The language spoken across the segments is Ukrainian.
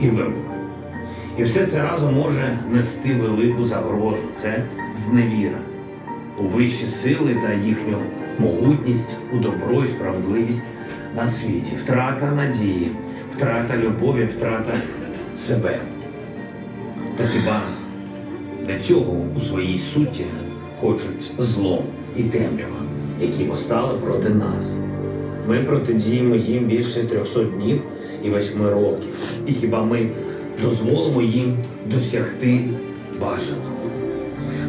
і вибух. І все це разом може нести велику загрозу. Це зневіра у вищі сили та їхню могутність, у добро і справедливість на світі, втрата надії, втрата любові, втрата себе. Та хіба для цього у своїй суті хочуть зло і темрява, які постали проти нас. Ми протидіємо їм більше 300 днів і 8 років. І хіба ми дозволимо їм досягти бажаного?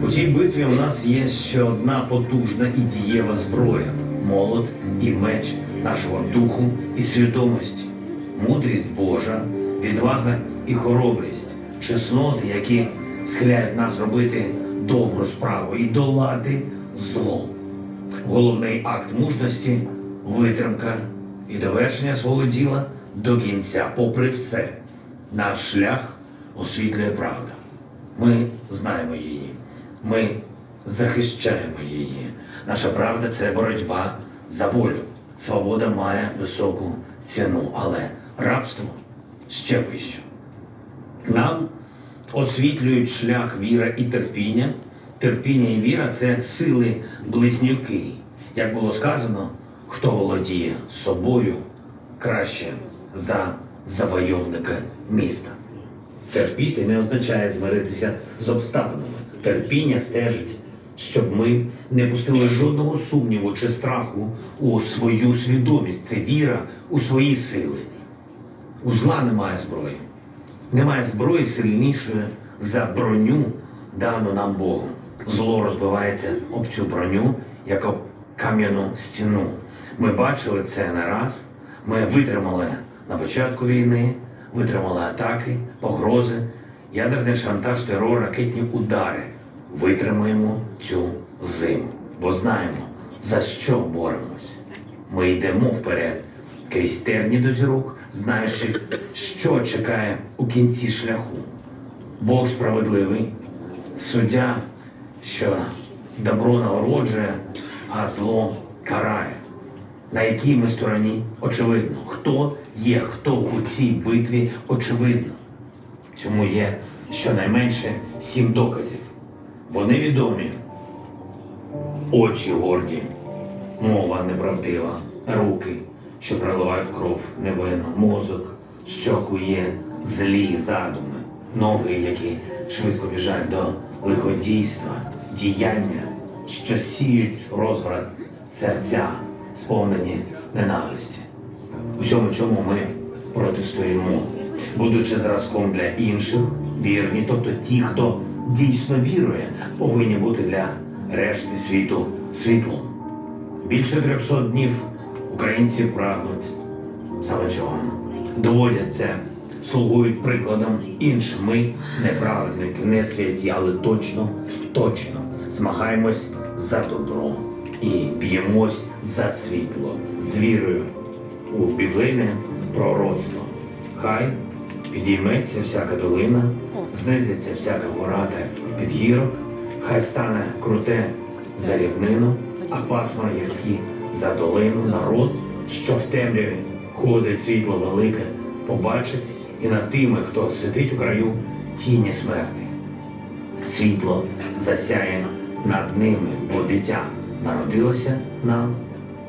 У цій битві у нас є ще одна потужна і дієва зброя молот і меч нашого духу і свідомості, мудрість Божа, відвага і хоробрість, чесноти, які схиляють нас робити добру справу і долати зло. Головний акт мужності витримка і довершення свого діла до кінця, попри все, наш шлях освітлює правда. Ми знаємо її, ми захищаємо її. Наша правда це боротьба за волю. Свобода має високу ціну, але рабство ще вище. Нам освітлюють шлях віра і терпіння. Терпіння і віра це сили близнюки. Як було сказано, хто володіє собою краще за завойовника міста. Терпіти не означає змиритися з обставинами. Терпіння стежить, щоб ми не пустили жодного сумніву чи страху у свою свідомість. Це віра у свої сили. У зла немає зброї. Немає зброї сильнішої за броню, дану нам Богом. Зло розбивається об цю броню, як об кам'яну стіну. Ми бачили це не раз. Ми витримали на початку війни, витримали атаки, погрози, ядерний шантаж, терор, ракетні удари. Витримаємо цю зиму, бо знаємо, за що боремось. Ми йдемо вперед крізь терні до зірок, знаючи, що чекає у кінці шляху. Бог справедливий, суддя, що добро нагороджує, а зло карає. На якій ми стороні очевидно, хто є, хто у цій битві очевидно. Цьому є щонайменше сім доказів. Вони відомі. Очі горді, мова неправдива, руки, що проливають кров невинно, мозок, що кує злі задуми, ноги, які швидко біжать до лиходійства, діяння, що сіють розбрат серця, сповнені ненависті. Усьому чому ми протистоїмо, будучи зразком для інших, вірні, тобто ті, хто дійсно вірує, повинні бути для решти світу світлом. Більше 300 днів українці прагнуть саме цього. Доводять це, слугують прикладом іншим. Ми не не святі, але точно, точно змагаємось за добро і б'ємось за світло з вірою у біблійне пророцтво. Хай підійметься всяка долина, знизиться всяка гора та підгірок, хай стане круте за рівнину, а пасма гірські за долину, народ, що в темряві ходить світло велике, побачить і над тими, хто сидить у краю тіні смерти. Світло засяє над ними, бо дитя народилося нам,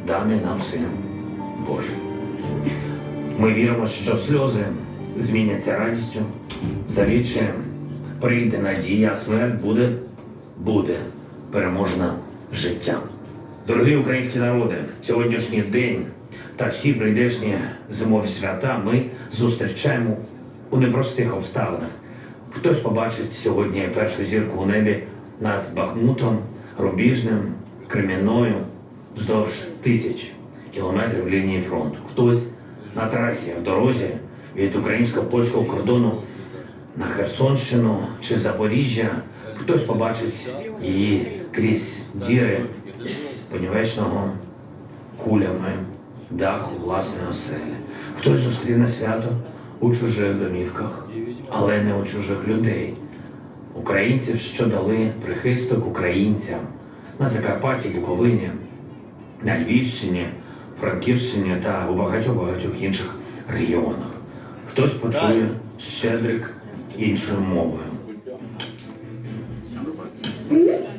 даний нам син Божий. Ми віримо, що сльози зміняться радістю, завіче прийде надія, смерть буде, буде переможна життям. Дорогі українські народи, сьогоднішній день та всі прийдешні зимові свята ми зустрічаємо у непростих обставинах. Хтось побачить сьогодні першу зірку у небі над Бахмутом, Рубіжним, Кремінною вздовж тисяч кілометрів лінії фронту. Хтось на трасі в дорозі від українсько-польського кордону на Херсонщину чи Запоріжжя. Хтось побачить її крізь діри понівечного кулями Даху власної оселі. Хтось зустріне свято у чужих домівках, але не у чужих людей, українців, що дали прихисток українцям на Закарпатті, Буковині, на Львівщині, Франківщині та у багатьох багатьох інших регіонах. Хтось почує щедрик іншою мовою.